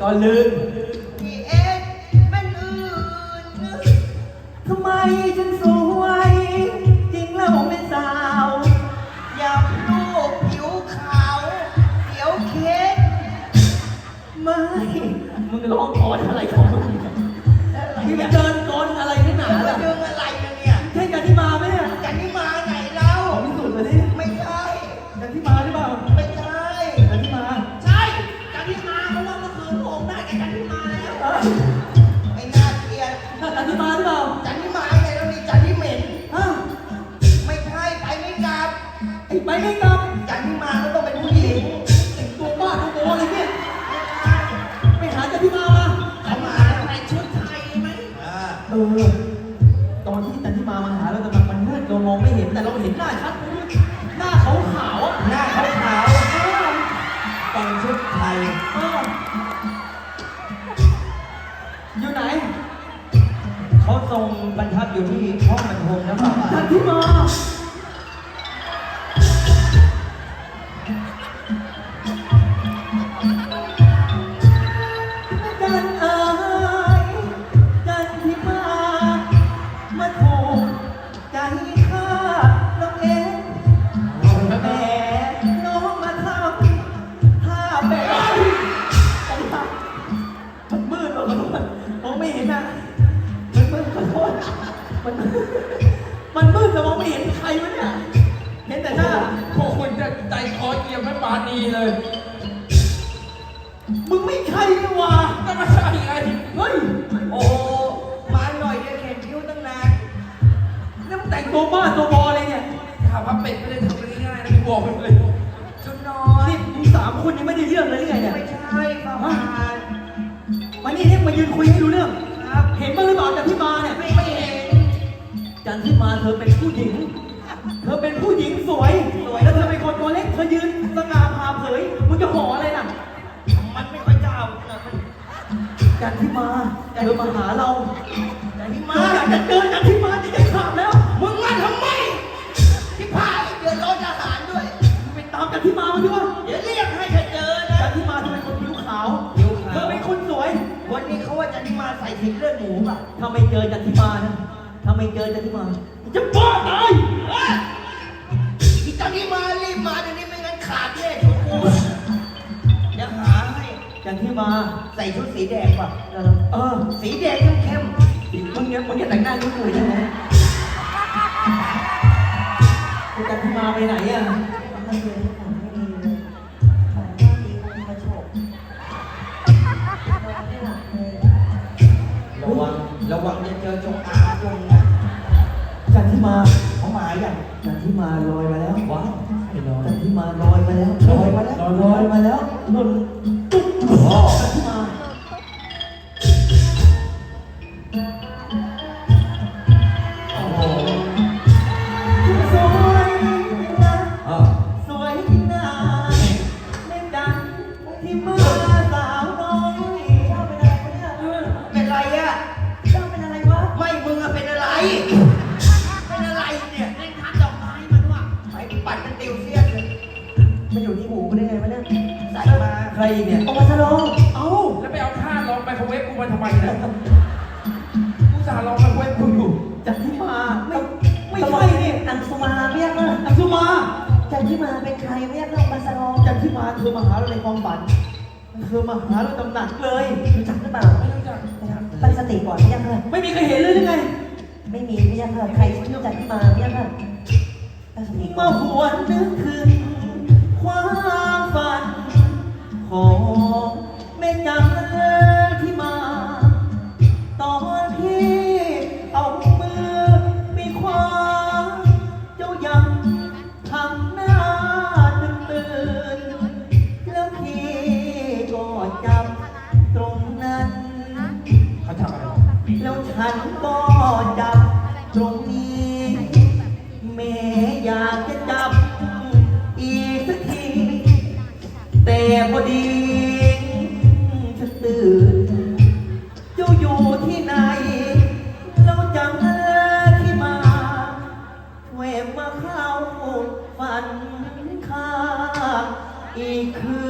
ก่อนลืมพี่เอ็กเป็นอื่นทำไมฉันสวยจริงแล้วเป็นสาวอยากลูกผิวขาวเขียวเค้กไม่ มึงร้องกอนอะไรของมึงพี่ไปเดิน เออ ตอนที่ตันที่มามาหาเราแต่มันมันมืดเรามองไม่เห็นแต่เราเห็นหน้าชัดหน้าขาวขาวๆอะหน้าขาวขาวๆแต่งชุดไทยเอออยู่ไหนเขาทรงบรรทัดอยู่ที่ห้องบรรทมนะครัจันที่มา มันมันมืดแต่มองไม่เห็นใครวะเนี่ย เห็นแต่หน้า พวกคุณจะใจคอเยี่ยมไม่ปรานีเลยมึงไม่ใช่นี่หว่าก็ไม่ใช่ไงเฮ้ย โอ้มาหน่อยเดียวเข็นคิ้วตั้งนานนี่มึงแต่งตัวบ้าตัวบออะไรเนี่ยถามว่าเป็ดไม่ได้ทำอะไรง่ายๆนะกูบอกไปเลยชุดนอนนี่มึงสามคนนี้ไม่ได้เรื่องเลยหรือไงเนี่ย ไม่ใช่ประมาณมานี่เนี่ยมายืนคุยให้รู้เรื่องครับเห็นบ้างหรือเปล่าจัน ที่มาเธอเป็นผู้หญิง เธอเป็นผู้หญิงสวย สวย แล้วเธอเป็นคนตัวเล็ก เธอยืนสง่าผ่าเผยมึงจะห่ออะไรน่ะ มันไม่ค่อยจะเอานะมันจันที่มาเธอมาหาเราแต่ที่เธมาออยากจะเจอจันที่มาจะได้ขาดแล้ว มึงมาทำไมที่พายเดือดร้อนอาหารด้วยมึงไปตามจันที่มามาด้วยเดี๋ยวเรียกให้เธอเจอนะจันที่มาเธอเป็นคนผิวขาวผิวขาว เธอเป็นคนสวย วันนี้เขาว่าจะที่มาใส่ถินเลือดหมูป่ะถ้าไม่เจอจันทิมานะ ถ้าไม่เจอจันทิมาจะบ้าตายเอ้ยอีตอนนี้มารีบมาเดี๋ยวนี้ไม่งั้นขาดแน่ชุดกูเดี๋ยวหาให้จันทิมาใส่ชุดสีแดงป่ะเออเออสีแดงเข้มมึงเนี่ยมึงเนี่ยแต่งหน้ายุ่งเลยใช่ไหมไอ้จันทิมาไปไหนอะ ระวังจะเจอจงอางตรงนี้จันทิมาเขามาอย่างจันทิมาลอยมาแล้วว้าวไอ้น้อยจันทิมาลอยมาแล้วลอยมาแล้วลอยมาแล้วหล่น เป็นอะไรเป็นอะไรเนี่ยเล่นทัดดอกไม้มาด้วยไปปั่นกันติวเสียนเลยมันอยู่ที่หูกูได้ไงวะเนี่ยใส่มาใครอีกเนี่ยออกมาฉลองเอ้าแล้วไปเอาท่าลองไมโครเวฟกูมาทำไมเนี่ยกูสาห์ลองไมโครเวฟกูอยู่จันที่มาไม่ไม่ใช่นี่อังสุมาเรียกว่าอังสุมาจันที่มาเป็นใครเรียกเรามาสลองจันที่มาเธอมาหาเราในความฝันเธอมาหาเราตำหนักเลยรู้จักหรือเปล่าไม่รู้จักตั้งสติก่อนเรียกค่ะไม่มีใครเห็นเลยหรือไง ไม่มีเรียาค่ะใครชื่อจันที่มาเรียาค่ะ มาหวนนึกถึง พอดีฉันตื่นเจ้าอยู่ที่ไหน เราจำที่มาแวะมาเข้าฝันข้าอีกคืน